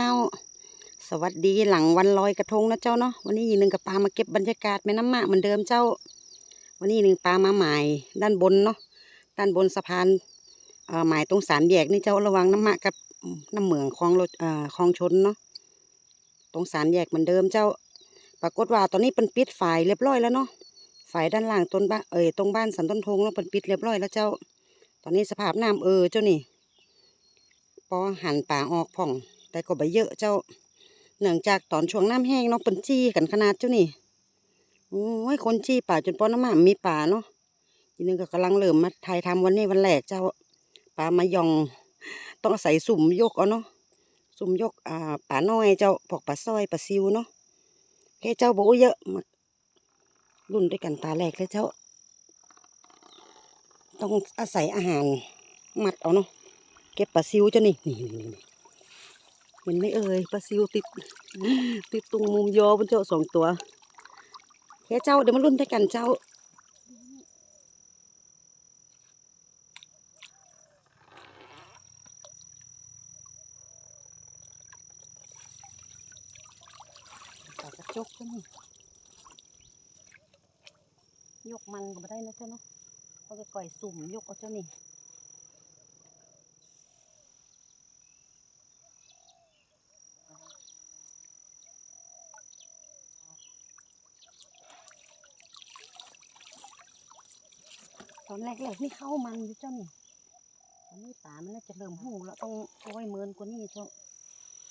เจ้า สวัสดีหลังวันลอยกระทงนะเจ้าเนาะวันนี้ยีหนึ่งกับปลามาเก็บบรรยากาศแม่น้ำมะเหมือนเดิมเจ้า วันนี้หนึ่งปลามาหมายด้านบนเนาะด้านบนสะพานเอ่อหมายตรงสามแยกนี่เจ้าระวังน้ำมะกับน้ำเหมืองคลองรถเอ่อคลองชนเนาะตรงสามแยกเหมือนเดิมเจ้า ปรากฏว่าตอนนี้เป็นปิดฝ่ายเรียบร้อยแล้วเนาะฝ่ายด้านล่างต้นบ้านเอ่ยตรงบ้านสันต้นทงแล้วเป็นปิดเรียบร้อยแล้วเจ้า ตอนนี้สภาพน้ำเออเจ้านี่พอหันป่าออกผ่อง แต่ก็ใบเยอะเจ้า เนื่องจากตอนช่วงน้ำแห้งเนาะเป็นจี้กันขนาดเจ้านี่โอ้ยคนจี้ป่าจนป้อนน้ำหมามีป่าเนาะอีกนึงก็กำลังเริ่มมาถ่ายทำวันนี้วันแรกเจ้าป่ามายองต้องอาศัยสุ่มยกเอาเนาะสุ่มยกอ่าป่าน้อยเจ้าพวกป่าสร้อยป่าซิวเนาะแค่เจ้าโบเยอะมารุ่นด้วยกันตาแรกเลยเจ้า ต้องอาศัยอาหารมัดเอาเนาะเก็บปลาซิวเจ้านี่นี่นี่นี่ เห็นไหมเอ่ยปลาซิวติด ติดตรงมุมยอบนเจ้าสองตัวแค่เจ้าเดี๋ยวมารุ่นด้วยกันเจ้าปลากระจกเจ้านี่ยกมันก็ไม่ได้นะเจ้าเนาะเอาไปก่อยสุ่มยกเอาเจ้านี่ ตอนแรกๆนี่เข้ามันอยู่เจ้านี่ตอนนี้ป่ามันน่าจะเริ่มหูแล้วต้องอาไว้เมินกว่านี้เจ้า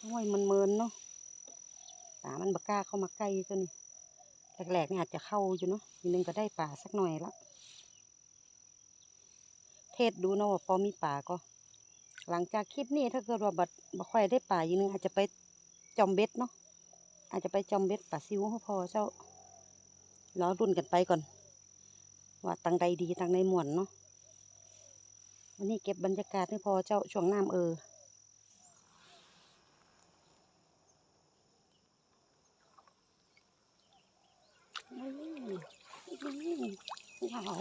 อาไว้มันเมินๆเนาะป่ามันบกล้าเข้ามาใกล้เจ้านี่แรกๆนี่อาจจะเข้าอยู่เนาะทีนึงก็ได้ป่าสักหน่อยละเทศดูเนาะว่าพอมีป่าก็ หลังจากคลิปนี้ถ้าเกิดว่าบัดบ่ค่อยได้ป่าอีกนึงอาจจะไปจอมเบ็ดเนาะอาจจะไปจอมเบ็ดป่าซิวพอเจ้ารอรุ่นกันไปก่อน ว่าตังใดดีตังใดม่วนเนาะวันนี้เก็บบรรยากาศให้พอเจ้าช่วงน้ำเออนี่นี่ว้าว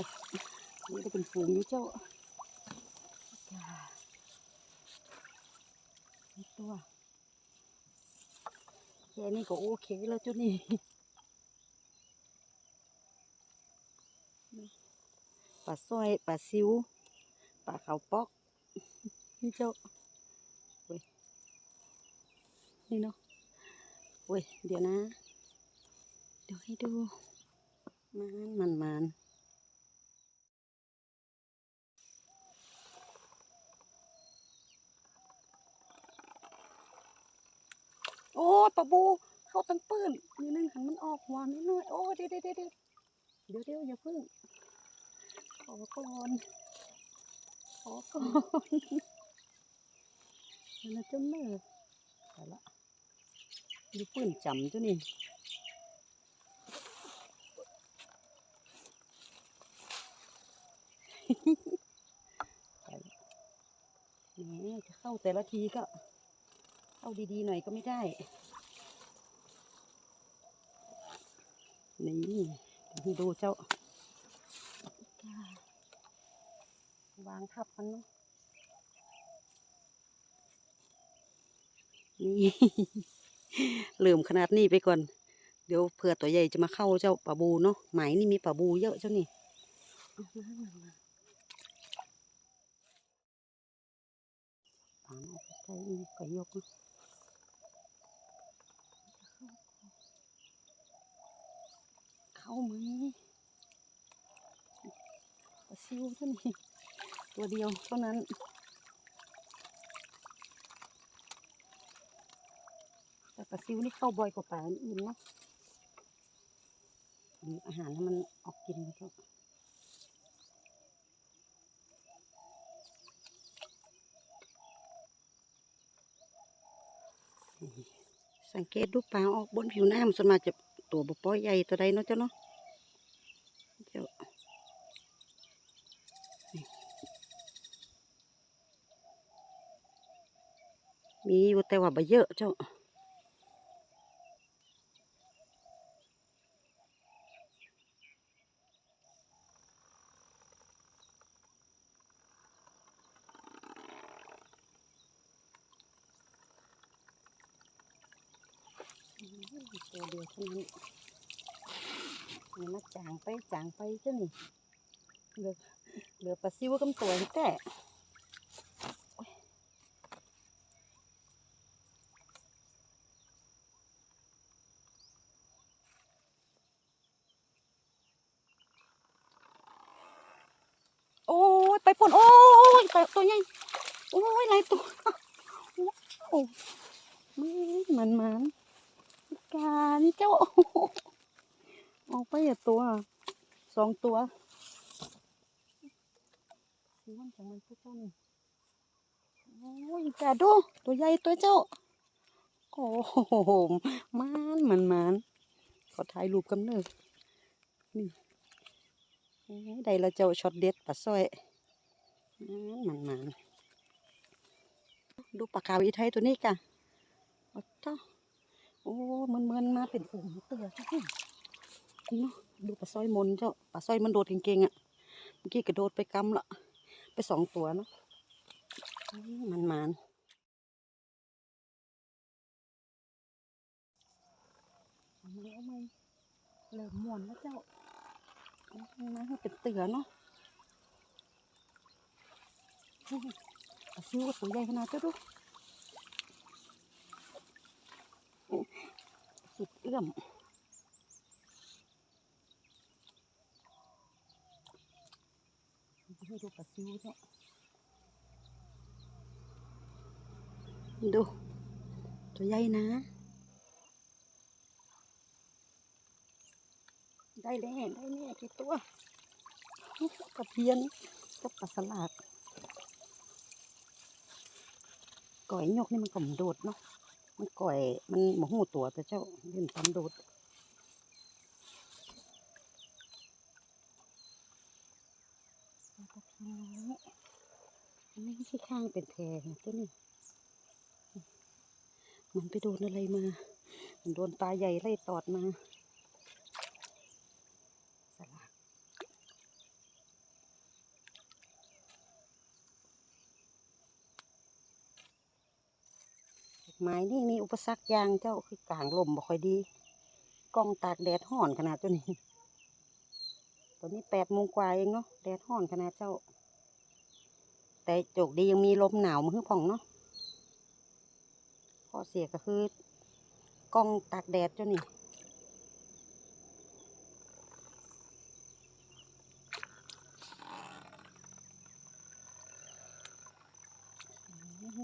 นี่ได้เป็นฝูงอยู่เจ้าตัวแค่นี้ก็โอเคแล้วเจ้านี่ ลาสร้อยปลาซิวปลาเขาปอก นี่เจ้าเว้ยนี่เนาะเว้ยเดี๋ยวนะ เดี๋ยวให้ดู มันมันมันโอ้ปลาบูเข้าตั้งปื้นนี่นึงหันมันออกหัวนิดหน่อยโอ้เดี๋ยวเดี๋ยวเดี๋ยวเดี๋ยวเดียวอย่าเพิ่ง อก่อนขอก่อนมันนะเจ้าแม่ไปละดูปืนจำเจ้านี่แหมจะเข้าแต่ละทีก็เข้าดีๆหน่อยก็ไม่ได้ นี่ดูเจ้า วางทับมันเนาะนี่เริ่มขนาดนี้ไปก่อน เดี๋ยวเผื่อตัวใหญ่จะมาเข้าเจ้าปลาบูเนาะหมายนี่มีปลาบูเยอะเจ้านี่เอามามามาปางออกไปใกล้นี่ก็ยกเนาะเข้าไหมปลาซิวเท่านี้ ตัวเดียวเท่านั้น แต่ปลาซิวนี่เข้าบ่อยกว่าปลาอื่นเนาะอาหารให้มันออกกินก็สังเกตดูปลาออกบนผิวน้ำส่วนมากจะตัวบ่ป้อยใหญ่ตัวใดเนาะเจ้าเนาะเจ้า มีอยู่ แต่ว่าใบเยอะเจ้าตัวเดียวเท่านั้นนี่มาจางไปจางไปเจ้านี่เหลือเหลือปลาซิวกับตัวแต่โอ๊ยโอ้ยไปป่นโอ้ ยแต่ตัวใหญ่โอ้ยหลายตัวโอ้มันมันมันการเจ้าออกไปอย่าตัวสองตัวสีมันจังมันพวกเจ้นี่โอ้ยกาดูตัวใหญ่ตัวเจ้าโอ้โหมันมันมันขอถ่ายรูปกันเนอะนี่โอ้ยได้ล้วเจ้าช็อตเด็ดปลาสร้อย มันมันมันดูปลากาวีไทยตัวนี้กะโอ้เจ้าโอ้มันมันๆมาเป็นฝูงเตือเจ้าเนาะดูปลาสร้อยมนเจ้าปลาสร้อยมันโดดเก่งๆอะเมื่อกี้กระโดดไปกำละไปสองตัวเนาะอื้อมันมันเอามาแล้วไหมเริ่มม่วนแล้วเจ้าเอามาให้เป็นเตือเนาะอื้อปลา ซิวก็ตัวใหญ่ขนาดเจ้าดูสุดเอื้อมให้ดูปลาซิวเจ้าดูตัวใหญ่นะ ได้แน่ได้แน่กี่ตัวกระเพียนกับปลาสลาด ก่อยยกนี่มันก็มนโดดเนาะ มันก่อยมันหมหูตัวแต่เจ้าเล่นตามโดดปลาตะเพียนน้อยอันนี้ไม่ใช่ข้างเป็นแพรนะเจ้านี่มันไปโดนอะไรมา มันโดนปลาใหญ่ไล่ตอดมาสลาก ไม้นี่มีอุปสรรคอย่างเจ้าคือกลางลมบ่ค่อยดีกล้องตากแดดห่อนขนาดเจ้านี้ตอนนี้แปดโมงกว่าเองเนาะแดดห่อนขนาดเจ้า แต่โจกดียังมีลมหนาวมาฮึ่ผ่องเนาะข้อเสียก็คือกล้องตากแดดเจ้านี่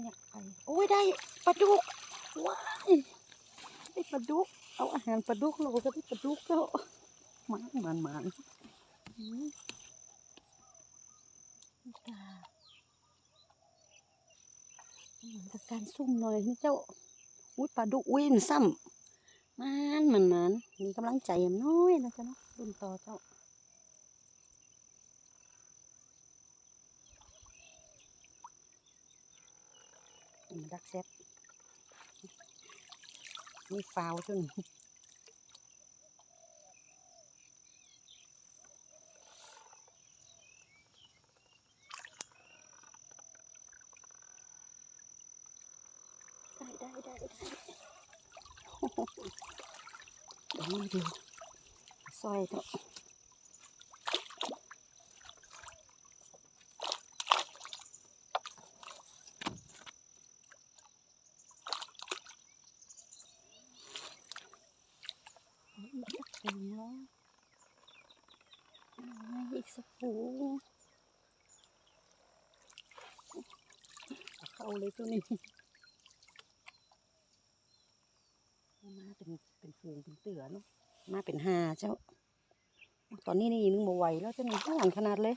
เนี่ยไปโอ้ยได้ปลาดุกว้ายได้ปลาดุก เอาอาหารปลาดุกเราก็ได้ปลาดุกแล้วมันมันมันอืมนี่กาเหมือนกับการซุ่มหน่อยนี่เจ้าอุ้ยปลาดุกอุ้ยมันซ้ำมันมันมันมีกำลังใจอย่างน้อยนะจ๊ะเนาะรุ่นต่อเจ้า ดักแซบมีฟาวจนได้ได้ได้ได้โอ้โหเดี๋ยวมาดูซอยเถอะอี กสักฝูงแล้วเอาอีกสักฝูงเข้าเลยตัวนี้มาเป็นเป็นฝูงเป็นเตือเนาะมาเป็นหาเจ้า ตอนนี้นี่นึงมาไหวแล้วจะมีห้อนขนาดเลย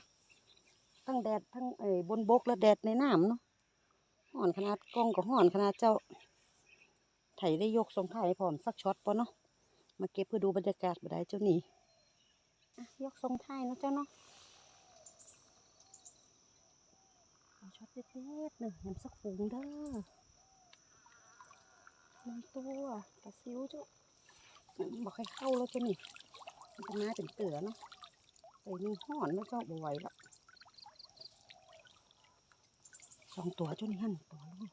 ทั้งแดดทั้งเอ้ยบนบกและแดดในน้ำเนาะห่อนขนาดกล้องก็ห่อนขนาดเจ้า ไถได้ยกทรงไถ่พร้อมสักช็อตปะเนาะ มาเก็บเพื่อดูบรรยากาศบ่ได้เจ้านี่ยกทรงไถ่เนาะเจ้าเนาะช็อตเด็ดๆหนึ่งยำสักฝูงเด้อหนึ่งตัวปลาซิวเจ้าบอกให้เข้าแล้วเจ้านี่มันจะมาเป็นเตือเนาะแต่ยังห่อนแล้วเจ้าบ่ไหวละสองตัวเจ้านี่หั่นตัวลูก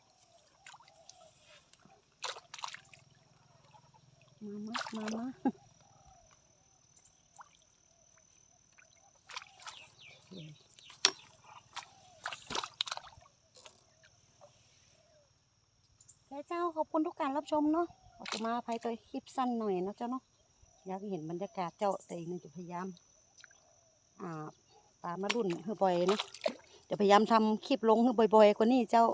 มามามามาแล้วเจ้าขอบคุณทุกการรับชมเนาะออกมาภายตัวคลิปสั้นหน่อยเนาะเจ้าเนาะอยากเห็นบรรยากาศเจ้าแต่อีกหนึงจะพยายาม อ่าตามารุ่นให้บ่อยเนาะจะพยายามทำคลิปลงให้บ่อยๆกว่านี้เจ้า